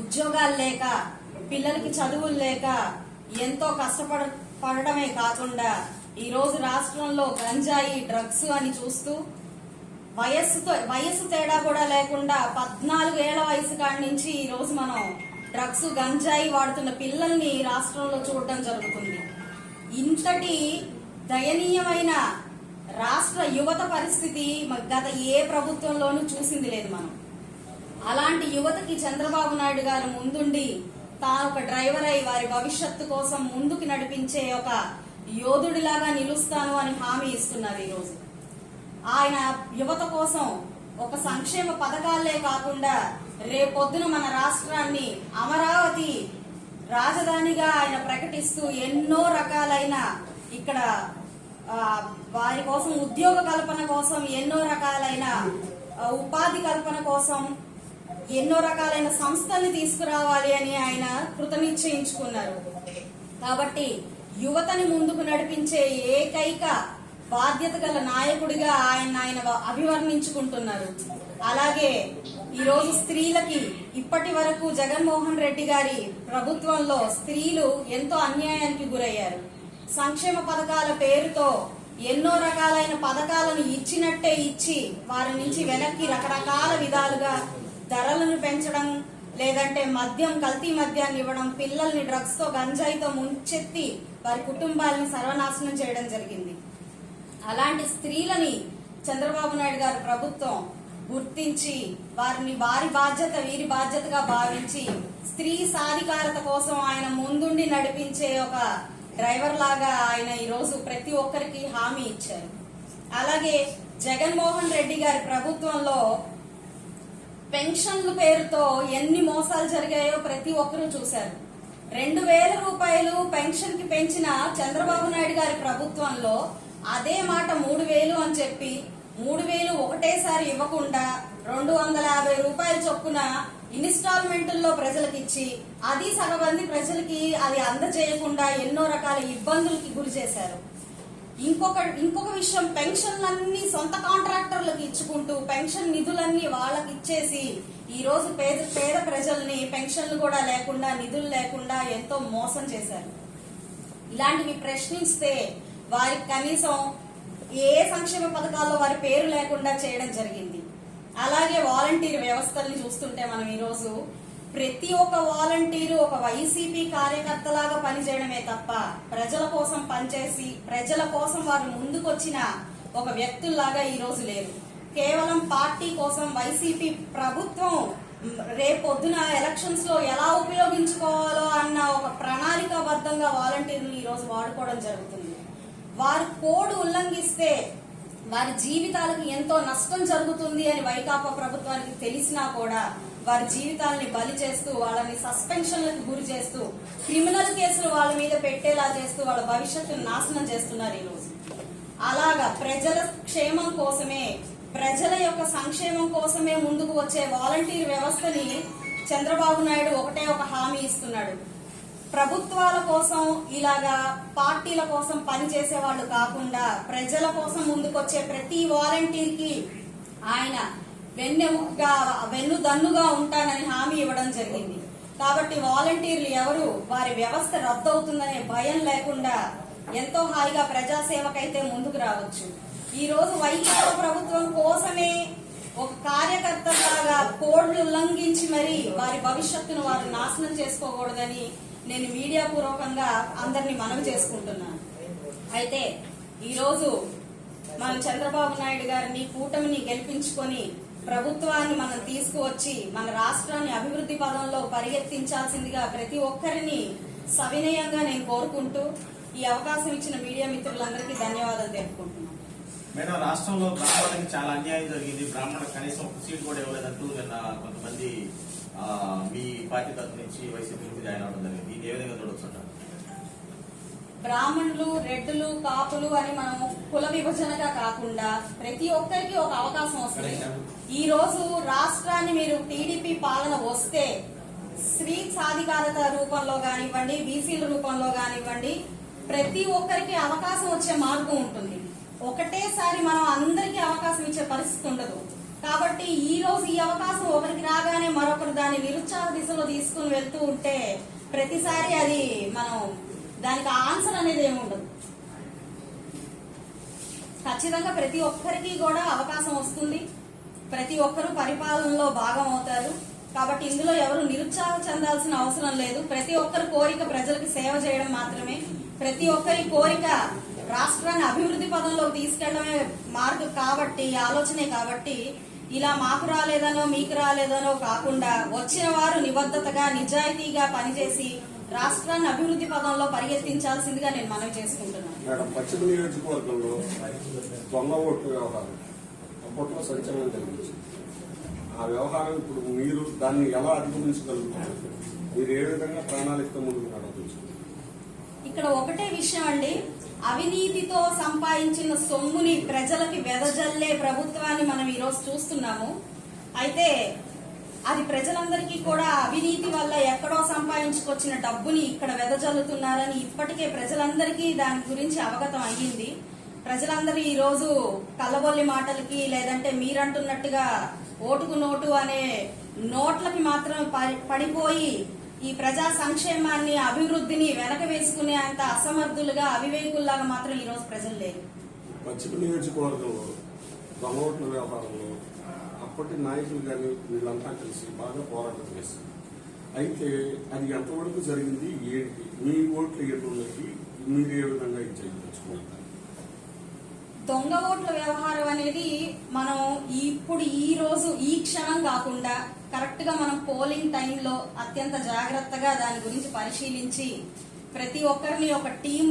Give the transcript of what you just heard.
ఉద్యోగాలు లేక పిల్లలకి చదువులు లేక ఎంతో కష్టపడ పడడమే కాకుండా ఈ రోజు రాష్ట్రంలో గంజాయి డ్రగ్స్ అని చూస్తూ వయస్సుతో వయస్సు తేడా కూడా లేకుండా పద్నాలుగు ఏళ్ళ వయసు కాడి నుంచి ఈ రోజు మనం డ్రగ్స్ గంజాయి వాడుతున్న పిల్లల్ని రాష్ట్రంలో చూడటం జరుగుతుంది. ఇంతటి దయనీయమైన రాష్ట్ర యువత పరిస్థితి గత ఏ ప్రభుత్వంలోనూ చూసింది లేదు మనం. అలాంటి యువతకి చంద్రబాబు నాయుడు గారు ముందుండి తాను ఒక డ్రైవర్ అయి వారి భవిష్యత్తు కోసం ముందుకు నడిపించే ఒక యోధుడిలాగా నిలుస్తాను అని హామీ ఇస్తున్నారు ఈరోజు. ఆయన యువత కోసం ఒక సంక్షేమ పథకాలే కాకుండా రేపొద్దున మన రాష్ట్రాన్ని అమరావతి రాజధానిగా ఆయన ప్రకటిస్తూ ఎన్నో రకాలైన ఇక్కడ వారి కోసం ఉద్యోగ కల్పన కోసం ఎన్నో రకాలైన ఉపాధి కల్పన కోసం ఎన్నో రకాలైన సంస్థల్ని తీసుకురావాలి అని ఆయన కృతనిశ్చయించుకున్నారు. కాబట్టి యువతని ముందుకు నడిపించే ఏకైక బాధ్యత గల నాయకుడిగా ఆయన ఆయన అభివర్ణించుకుంటున్నారు. అలాగే ఈరోజు స్త్రీలకి ఇప్పటి వరకు జగన్మోహన్ రెడ్డి గారి ప్రభుత్వంలో స్త్రీలు ఎంతో అన్యాయానికి గురయ్యారు. సంక్షేమ పథకాల పేరుతో ఎన్నో రకాలైన పథకాలను ఇచ్చినట్టే ఇచ్చి వారి నుంచి వెనక్కి రకరకాల విధాలుగా ధరలను పెంచడం లేదంటే మద్యం కల్తీ మద్యాన్ని ఇవ్వడం పిల్లల్ని డ్రగ్స్తో గంజాయితో ముంచెత్తి వారి కుటుంబాలను సర్వనాశనం చేయడం జరిగింది. అలాంటి స్త్రీలని చంద్రబాబు నాయుడు గారు ప్రభుత్వం గుర్తించి వారిని వారి బాధ్యత వీరి బాధ్యతగా భావించి స్త్రీ సాధికారత కోసం ఆయన ముందుండి నడిపించే ఒక డ్రైవర్ లాగా ఆయన ఈ రోజు ప్రతి ఒక్కరికి హామీ ఇచ్చారు. అలాగే జగన్మోహన్ రెడ్డి గారి ప్రభుత్వంలో పెన్షన్ల పేరుతో ఎన్ని మోసాలు జరిగాయో ప్రతి ఒక్కరూ చూశారు. రెండు వేల రూపాయలు పెన్షన్కి పెంచిన చంద్రబాబు నాయుడు గారి ప్రభుత్వంలో అదే మాట మూడు వేలు అని చెప్పి మూడు వేలు ఒకటేసారి ఇవ్వకుండా రెండు వందల యాభై రూపాయల చొప్పున ఇన్స్టాల్మెంట్లో ప్రజలకు ఇచ్చి అది సగమంది ప్రజలకి అది అందజేయకుండా ఎన్నో రకాల ఇబ్బందులకి గురి చేశారు. ఇంకొక ఇంకొక విషయం పెన్షన్లన్నీ సొంత కాంట్రాక్టర్లకు ఇచ్చుకుంటూ పెన్షన్ నిధులన్నీ వాళ్ళకి ఇచ్చేసి ఈ రోజు పేద పేద ప్రజల్ని పెన్షన్లు కూడా లేకుండా నిధులు లేకుండా ఎంతో మోసం చేశారు. ఇలాంటివి ప్రశ్నిస్తే వారికి కనీసం ఏ సంక్షేమ పథకాల్లో వారి పేరు లేకుండా చేయడం జరిగింది. అలాగే వాలంటీర్ వ్యవస్థల్ని చూస్తుంటే మనం ఈరోజు ప్రతి ఒక్క వాలంటీరు ఒక వైసీపీ కార్యకర్తలాగా పనిచేయడమే తప్ప ప్రజల కోసం పనిచేసి ప్రజల కోసం వారు ముందుకొచ్చిన ఒక వ్యక్తుల్లాగా ఈరోజు లేరు. కేవలం పార్టీ కోసం వైసీపీ ప్రభుత్వం రేపొద్దున ఎలక్షన్స్లో ఎలా ఉపయోగించుకోవాలో అన్న ఒక ప్రణాళికాబద్ధంగా వాలంటీర్లు ఈరోజు వాడుకోవడం జరుగుతుంది. వారు కోడ్ ఉల్లంఘిస్తే వారి జీవితాలకు ఎంతో నష్టం జరుగుతుంది అని వైకాపా ప్రభుత్వానికి తెలిసినా కూడా వారి జీవితాలని బలి చేస్తూ వాళ్ళని సస్పెన్షన్లకు గురి చేస్తూ క్రిమినల్ కేసులు వాళ్ళ మీద పెట్టేలా చేస్తూ వాళ్ళ భవిష్యత్తును నాశనం చేస్తున్నారు ఈ రోజు అలాగా ప్రజల క్షేమం కోసమే ప్రజల యొక్క సంక్షేమం కోసమే ముందుకు వచ్చే వాలంటీర్ వ్యవస్థని చంద్రబాబు నాయుడు ఒకటే ఒక హామీ ఇస్తున్నాడు. ప్రభుత్వాల కోసం ఇలాగా పార్టీల కోసం పనిచేసే వాళ్ళు కాకుండా ప్రజల కోసం ముందుకొచ్చే ప్రతి వాలంటీర్కి ఆయన వెన్నెముగా వెన్ను దన్నుగా ఉంటానని హామీ ఇవ్వడం జరిగింది. కాబట్టి వాలంటీర్లు ఎవరు వారి వ్యవస్థ రద్దవుతుందనే భయం లేకుండా ఎంతో హాయిగా ప్రజాసేవకైతే ముందుకు రావచ్చు. ఈ రోజు వైకాపా ప్రభుత్వం కోసమే ఒక కార్యకర్త లాగా కోడ్లు ఉల్లంఘించి మరి వారి భవిష్యత్తును వారు నాశనం చేసుకోకూడదని నేను మీడియా పూర్వకంగా అందరినీ మనవి చేసుకుంటున్నాను. అయితే ఈరోజు మనం చంద్రబాబు నాయుడు గారిని కూటమిని గెలిపించుకొని ప్రభుత్వాన్ని మనం తీసుకువచ్చి మన రాష్ట్రాన్ని అభివృద్ధి పదంలో పరిగెత్తించాల్సిందిగా ప్రతి ఒక్కరిని సవినయంగా నేను కోరుకుంటూ ఈ అవకాశం ఇచ్చిన మీడియా మిత్రులందరికీ ధన్యవాదాలు తెలుపుకుంటున్నాను. మేడం రాష్ట్రంలో బ్రాహ్మణులకి చాలా అన్యాయం జరిగింది. బ్రాహ్మణులకు కనీసం ఒక సీట్ కూడా ఇవ్వలేదంటూ నిన్న కొంతమంది మీ పార్టీ తరఫు నుంచి వైసీపీ నుంచి జాయిన్ అవడం జరిగింది. ఇది ఏ విధంగా చూడొచ్చు? బ్రాహ్మణులు రెడ్డులు కాపులు అని మనం కుల విభజనగా కాకుండా ప్రతి ఒక్కరికి ఒక అవకాశం వస్తుంది. ఈ రోజు రాష్ట్రాన్ని మీరు టీడీపీ పాలన వస్తే స్త్రీ సాధికారత రూపంలో కానివ్వండి బీసీల రూపంలో కానివ్వండి ప్రతి ఒక్కరికి అవకాశం వచ్చే మార్గం ఉంటుంది. ఒకటేసారి మనం అందరికీ అవకాశం ఇచ్చే పరిస్థితి ఉండదు. కాబట్టి ఈ రోజు ఈ అవకాశం ఒకరికి రాగానే మరొకరు దాన్ని నిరుత్సాహ దిశలో తీసుకుని వెళ్తూ ఉంటే ప్రతిసారి అది మనం దానికి ఆన్సర్ అనేది ఏమి ఉండదు. ఖచ్చితంగా ప్రతి ఒక్కరికి కూడా అవకాశం వస్తుంది. ప్రతి ఒక్కరూ పరిపాలనలో భాగం అవుతారు. కాబట్టి ఇందులో ఎవరు నిరుత్సాహం చెందాల్సిన అవసరం లేదు. ప్రతి ఒక్కరి కోరిక ప్రజలకు సేవ చేయడం మాత్రమే. ప్రతి ఒక్కరి కోరిక రాష్ట్రాన్ని అభివృద్ధి పదంలోకి తీసుకెళ్ళడమే మార్గం కాబట్టి ఆలోచనే కాబట్టి ఇలా మాకు రాలేదనో మీకు రాలేదనో కాకుండా వచ్చిన వారు నిబద్ధతగా నిజాయితీగా పనిచేసి రాష్ట్రాన్ని అభివృద్ధి పదంలో పరిగెత్తించాల్సిందిగా నేను మనవి చేసుకుంటున్నాను. మేడం పశ్చిమ నియోజకవర్గంలో దొంగ ఓట్లు వ్యవహారం అప్పట్లో సంచలనం కలిగించింది. ఆ వ్యవహారం ఇప్పుడు మీరు దాన్ని ఎలా అధిగమించగలుగుతారు? మీరు ఏ విధంగా ప్రణాళికతో ముందుకు నడపించుకుంటారు ఇక్కడ ఒకటే విషయం అండి. అవినీతితో సంపాదించిన సొమ్ముని ప్రజలకి వెదజల్లే ప్రభుత్వాన్ని మనం ఈరోజు చూస్తున్నాము. అయితే అది ప్రజలందరికీ కూడా అవినీతి వల్ల ఎక్కడో సంపాదించుకొచ్చిన డబ్బుని ఇక్కడ వెదజల్లుతున్నారని ఇప్పటికే ప్రజలందరికీ దాని గురించి అవగతం అయ్యింది. ప్రజలందరూ ఈరోజు రోజు మాటలకి లేదంటే మీరంటున్నట్టుగా ఓటుకు నోటు అనే నోట్లకి మాత్రం పడి- పడిపోయి ఈ ప్రజా సంక్షేమాన్ని అభివృద్ధిని వెనక వేసుకునే అంత అసమర్థులుగా అవివేకుల్లాగా మాత్రం ఈ రోజు ప్రజలు లేరు. పశ్చిమ నియోజకవర్గంలో దొంగ ఓట్ల వ్యవహారంలో అప్పటి నాయకులు కానీ వీళ్ళంతా కలిసి బాగా పోరాటం చేశారు. అయితే అది ఎంతవరకు జరిగింది ఏంటి? మీ ఓట్లు ఎటువంటి మీరు ఏ విధంగా ఇది చేయదలుచుకుంటారు దొంగ ఓట్ల వ్యవహారం అనేది మనం ఇప్పుడు ఈ రోజు ఈ క్షణం కాకుండా కరెక్ట్గా మనం పోలింగ్ టైంలో అత్యంత జాగ్రత్తగా దాని గురించి పరిశీలించి ప్రతి ఒక్కరిని ఒక టీం